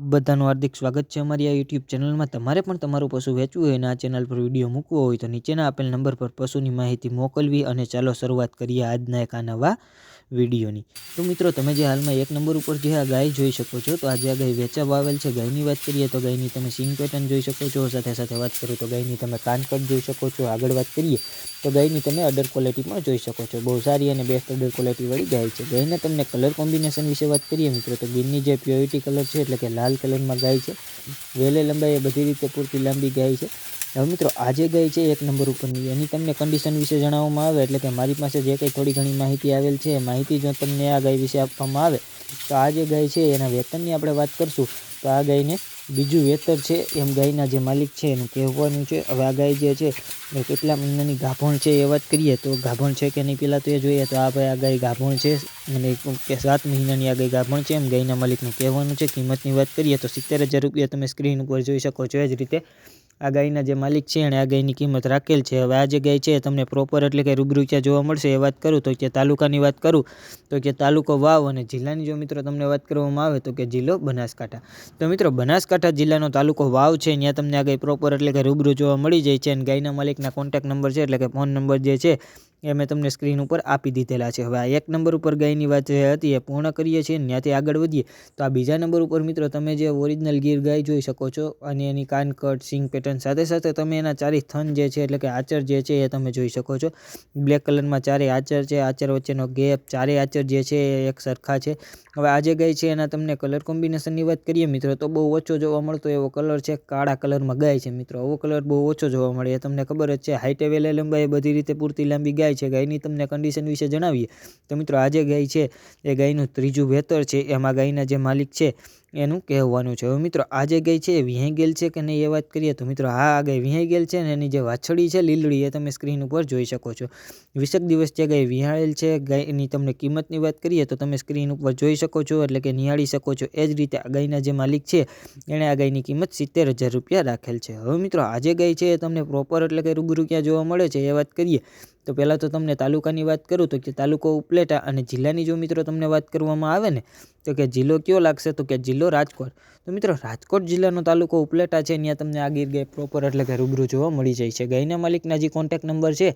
બધાનું હાર્દિક સ્વાગત છે અમારી આ યુટ્યુબ ચેનલમાં તમારે પણ તમારું પશુ વેચવું હોય અને આ ચેનલ પર વીડિયો મૂકવો હોય તો નીચેના આપેલ નંબર પર પશુની માહિતી મોકલવી અને ચાલો શરૂઆત કરીએ આજના એક આ નવા વિડીયોની તો મિત્રો, તમે જે હાલમાં એક નંબર ઉપર જે આ ગાય જોઈ શકો છો, તો આજે આ ગાય વેચાવા આવેલ છે, ગાયની વાત કરીએ તો ગાયની તમે સિંગ પેટર્ન જોઈ શકો છો, સાથે સાથે વાત કરું તો ગાયની તમે કાનકટ જોઈ શકો છો. આગળ વાત કરીએ તો ગાયની તમે અડર ક્વોલિટી પણ જોઈ શકો છો. બહુ સારી અને બેસ્ટ અડર ક્વોલિટીવાળી ગાય છે. ગાયના તમને કલર કોમ્બિનેશન વિશે વાત કરીએ મિત્રો, તો ગીરની જે પ્યોરિટી કલર છે, એટલે કે લાલ કલરમાં ગાય છે. વેલે લંબાઈ એ બધી રીતે પૂરતી લાંબી ગાય છે. હવે મિત્રો, આજે ગાય છે એક નંબર ઉપરની. એની તમને કન્ડિશન વિશે જણાવવામાં આવે એટલે કે મારી પાસે જે કંઈ થોડી ઘણી માહિતી આવેલ છે માહિતી જો તમને આ ગાય વિશે આપવામાં આવે, તો આ જે ગાય છે, એના વેતનની આપણે વાત કરશું, તો આ ગાયને બીજું વેતર છે, એમ ગાયના જે માલિક છે, એનું કહેવાનું છે, હવે આ ગાય જે છે, એ કેટલા મહિનાની ગાભણ છે એ વાત કરીએ તો ગાભણ છે કે નહીં પહેલાં તો એ જોઈએ તો આ ભાઈ આ ગાય ગાભણ છે, અને કે સાત મહિનાની આ ગાય ગાભણ છે, એમ ગાયના માલિકનું કહેવાનું છે, કિંમતની વાત કરીએ તો સિત્તેર હજાર રૂપિયા તમે સ્ક્રીન ઉપર જોઈ શકો છો, એ જ રીતે આ ગાયના જે માલિક છે એણે આ ગાયની કિંમત રાખેલ છે. હવે આ જે ગાય છે તમને પ્રોપર એટલે કે રૂબરૂ ક્યાં જોવા મળશે એ વાત કરું તો કે તાલુકાની વાત કરું તો કે તાલુકો વાવ અને જિલ્લાની જો મિત્રો તમને વાત કરવામાં આવે તો કે જિલ્લો બનાસકાંઠા. તો મિત્રો બનાસકાંઠા જિલ્લાનો તાલુકો વાવ છે, ત્યાં તમને આ ગાય પ્રોપર એટલે કે રૂબરૂ જોવા મળી જાય છે અને ગાયના માલિકના કોન્ટેક્ટ નંબર છે એટલે કે ફોન નંબર જે છે એ મેં તમને સ્ક્રીન ઉપર આપી દીધેલા છે. હવે આ એક નંબર ઉપર ગાયની વાત જે હતી એ પૂર્ણ કરીએ છીએ ત્યાંથી આગળ વધીએ. તો આ બીજા નંબર ઉપર મિત્રો તમે જે ઓરિજિનલ ગીર ગાય જોઈ શકો છો અને એની કાનકટ સિંગ પેટર્ન સાથે સાથે તમે એના ચારે થન જે છે એટલે કે આચર જે છે એ તમે જોઈ શકો છો. બ્લેક કલરમાં ચારે આચર છે, આચર વચ્ચેનો ગેપ ચારે આચર જે છે એ એક સરખા છે. હવે આ જે ગાય છે એના તમને કલર કોમ્બિનેશનની વાત કરીએ મિત્રો તો બહુ ઓછો જોવા મળતો એવો કલર છે, કાળા કલરમાં ગાય છે મિત્રો. આવો કલર બહુ ઓછો જોવા મળે એ તમને ખબર જ છે. હાઈટે વેલે લંબાઈ બધી રીતે પૂરતી લાંબી ગાય છે ગાયની તમને કન્ડિશન વિશે જણાવીએ. તો મિત્રો આ જે ગાય છે, એ ગાયનું ત્રીજું વેતર છે, એમાં ગાયના જે માલિક છે, એનું કહેવાનું છે. હવે મિત્રો આ જે ગાય છે, એ વિહાઈ ગયેલ છે કે નહીં એ વાત કરીએ તો મિત્રો હા આ ગાય વિહાઈ ગયેલ છે અને એની જે વાછડી છે, લીલડી, એ તમે સ્ક્રીન ઉપર જોઈ શકો છો. વીસેક દિવસ જે ગાય વિહાળેલ છે, ગાયની તમને કિંમતની વાત કરીએ તો તમે સ્ક્રીન ઉપર જોઈ શકો છો, એટલે કે નિહાળી શકો છો. એ જ રીતે આ ગાયના જે માલિક છે, એણે આ ગાયની કિંમત સિત્તેર હજાર રૂપિયા રાખેલ છે. હવે મિત્રો આ જે ગાય છે, એ તમને પ્રોપર એટલે કે રૂબરૂ ક્યાં જોવા મળે છે એ વાત કરીએ. તો પહેલાં તો તમને તાલુકાની વાત કરું તો કે તાલુકો ઉપલેટા અને જિલ્લાની જો મિત્રો તમને વાત કરવામાં આવે ને, તો કે જિલ્લો કયો લાગશે? તો કે જિલ્લો રાજકોટ. તો મિત્રો રાજકોટ જિલ્લાનો તાલુકો ઉપલેટા છે ત્યાં તમને આ ગીર ગાય પ્રોપર એટલે કે રૂબરૂ જોવા મળી જાય છે. ગાયના માલિકના જે કોન્ટેક્ટ નંબર છે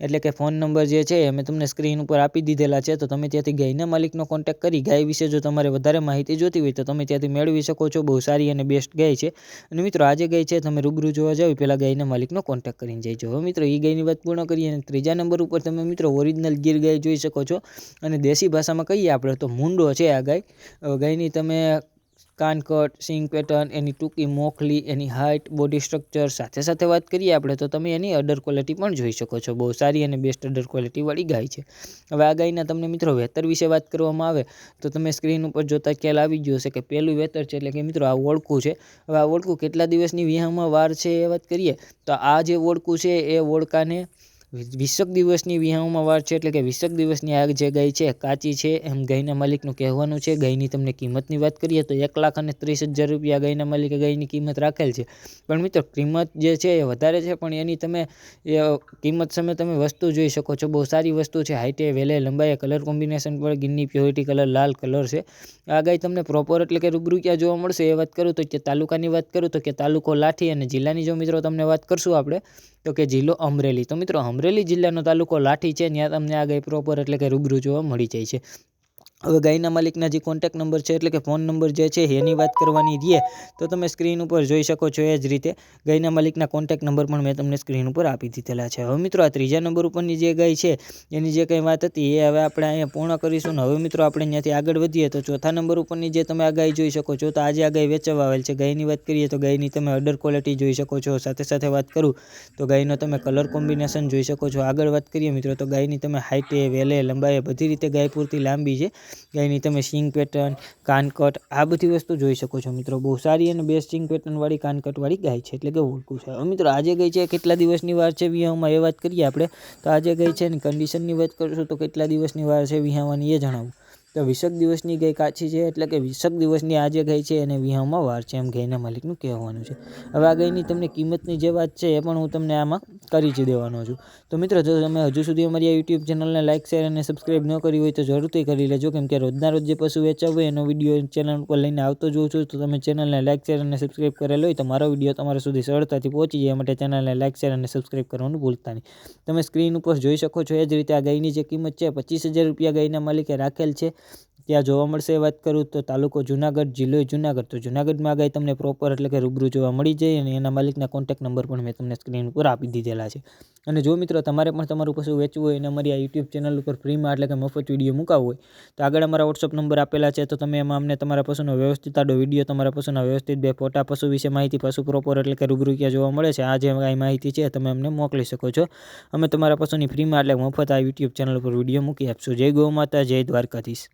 એટલે કે ફોન નંબર જે છે એ મેં તમને સ્ક્રીન ઉપર આપી દીધેલા છે, તો તમે ત્યાંથી ગાયના માલિકનો કોન્ટેક્ટ કરી, ગાય વિશે જો તમારે વધારે માહિતી જોતી હોય તો તમે ત્યાંથી મેળવી શકો છો, બહુ સારી અને બેસ્ટ ગાય છે. અને મિત્રો આજે ગાય છે, તમે રૂબરૂ જોવા જાવ પહેલાં ગાયના માલિકનો કોન્ટેક્ટ કરીને જઈજો હવે મિત્રો એ ગાયની વાત પૂર્ણ કરીએ અને ત્રીજા નંબર ઉપર તમે મિત્રો ઓરિજિનલ ગીર ગાય જોઈ શકો છો. અને દેશી ભાષામાં કહીએ આપણે તો મુંડો છે આ ગાય. ગાયની તમે કાનકટ, સિંગ પેટર્ન, એની ટૂંકી મોખલી, એની હાઇટ બોડી સ્ટ્રક્ચર સાથે સાથે વાત કરીએ આપણે તો તમે એની અડર ક્વોલિટી પણ જોઈ શકો છો. બહુ સારી અને બેસ્ટ અડર ક્વોલિટીવાળી ગાય છે. હવે આ ગાયના તમને મિત્રો વેતર વિશે વાત કરવામાં આવે તો તમે સ્ક્રીન ઉપર જોતા ખ્યાલ આવી ગયો હશે કે પહેલું વેતર છે એટલે કે મિત્રો આ ઓળખું છે. હવે આ ઓળખું કેટલા દિવસની વિહામાં વાર છે એ વાત કરીએ તો આ જે ઓળખું છે એ ઓળખાને વીસેક દિવસની વિહામાં વાર છે એટલે કે વીસેક દિવસની આ જે ગાય છે કાચી છે એમ ગાયના માલિકનું કહેવાનું છે. ગાયની તમને કિંમતની વાત કરીએ તો એક લાખ અને ત્રીસ હજાર રૂપિયા ગાયના માલિકે ગાયની કિંમત રાખેલ છે. પણ મિત્રો કિંમત જે છે એ વધારે છે, પણ એની તમે કિંમત સામે તમે વસ્તુ જોઈ શકો છો. બહુ સારી વસ્તુ છે. હાઈટે વેલે લંબાઈએ કલર કોમ્બિનેશન પર ગિન્ની પ્યોરિટી કલર લાલ કલર છે. આ ગાય તમને પ્રોપર એટલે કે રૂબરૂ ક્યાં જોવા મળશે. એ વાત કરું તો કે તાલુકાની વાત કરું તો કે તાલુકો લાઠી અને જિલ્લાની જો મિત્રો તમને વાત કરશું આપણે, તો કે જિલ્લો અમરેલી. તો મિત્રો અમરેલી જિલ્લાનો તાલુકો લાઠી છે ત્યાં તમને આ ગાય પ્રોપર એટલે કે રૂબરૂ જોવા મળી જાય છે. હવે ગાયના માલિકના જે કોન્ટેક્ટ નંબર છે, એટલે કે ફોન નંબર જે છે, એની વાત કરવાની રહીએ તો તમે સ્ક્રીન ઉપર જોઈ શકો છો એ જ રીતે ગાયના માલિકના કોન્ટેક્ટ નંબર પણ મેં તમને સ્ક્રીન ઉપર આપી દીધેલા છે. હવે મિત્રો આ ત્રીજા નંબર ઉપરની જે ગાય છે, એની જે કંઈ વાત હતી એ હવે આપણે અહીંયા પૂર્ણ કરીશું ને હવે મિત્રો આપણે ત્યાંથી આગળ વધીએ, તો ચોથા નંબર ઉપરની જે તમે આ ગાય જોઈ શકો છો, તો આજે આ ગાય વેચવા આવેલ છે. ગાયની વાત કરીએ તો ગાયની તમે અડર ક્વોલિટી જોઈ શકો છો. સાથે સાથે વાત કરું, તો ગાયનો તમે કલર કોમ્બિનેશન જોઈ શકો છો. આગળ વાત કરીએ મિત્રો, તો ગાયની તમે હાઈટે વેલે લંબાઈએ બધી રીતે ગાય પૂરતી લાંબી છે. ગાયની તમે સિંગ પેટર્ન, કાનકટ, આ બધી વસ્તુ જોઈ શકો છો મિત્રો. બહુ સારી અને બેસ્ટ સિંગ પેટર્નવાળી, કાનકટવાળી ગાય છે, એટલે કે ઓળખું છે. મિત્રો, આજે ગઈ છે કેટલા દિવસની વાર છે વિહામાં એ વાત કરીએ આપણે. તો આજે ગઈ છે ને કન્ડિશનની વાત કરીશું, તો કેટલા દિવસની વાર છે વિહાવાની એ જણાવું. તો વીસેક દિવસની ગઈ કાચી છે એટલે કે વીસેક દિવસની આજે ગાય છે અને વિહામાં વાર છે એમ ગાયના માલિકનું કહેવાનું છે. હવે આ ગાયની તમને કિંમતની જે વાત છે એ પણ હું તમને આમાં કરી જ દેવાનો છું. તો મિત્રો, જો તમે હજુ સુધી અમારી આ યુટ્યુબ ચેનલને લાઇક શેર અને સબસ્ક્રાઈબ ન કરી હોય તો જરૂરથી કરી લેજો કેમ કે રોજના રોજ જે પશુ વેચાવું હોય એનો વીડિયો ચેનલ ઉપર લઈને આવતો જોઉં છું. તો તમે ચેનલને લાઇક શેર અને સબસ્ક્રાઈબ કરેલો હોય તો મારો વીડિયો તમારા સુધી સરળતાથી પહોંચી જાય. માટે ચેનલને લાઇક શેર અને સબસ્ક્રાઈબ કરવાનું ભૂલતા નહીં. તમે સ્ક્રીન ઉપર જોઈ શકો છો. એ જ રીતે આ ગાયની જે કિંમત છે પચીસ હજાર રૂપિયા ગાયના માલિકે રાખેલ છે. ત્યાં જોવા મળશે વાત કરું તો તાલુકો જુનાગઢ, જિલ્લો જુનાગઢ. તો જુનાગઢમાં આગળ તમને પ્રોપર એટલે કે રૂબરૂ જોવા મળી જાય અને એના માલિકના કોન્ટેક્ટ નંબર પણ મેં તમને સ્ક્રીન ઉપર આપી દીધેલા છે. અને જો મિત્રો તમારે પણ તમારું પશુ વેચવું હોય અને અમારી આ યુટ્યુબ ચેનલ ઉપર ફ્રીમાં એટલે કે મફત વીડિયો મુકાવવો હોય, તો આગળ અમારા વોટ્સઅપ નંબર આપેલા છે, તો તમે એમાં અમને તમારા પશુનો વ્યવસ્થિત આડો વીડિયો તમારા પશુના વ્યવસ્થિત બે ફોટા પશુ વિશે માહિતી, પશુ પ્રોપર એટલે કે રૂબરૂ ક્યાં જોવા મળે છે, આ જે કાંઈ માહિતી છે તમે અમને મોકલી શકો છો. અમે તમારા પશુની ફ્રીમાં એટલે મફત આ યુટ્યુબ ચેનલ ઉપર વીડિયો મૂકી આપશું. જય ગૌ માતા, જય દ્વારકાધીશ.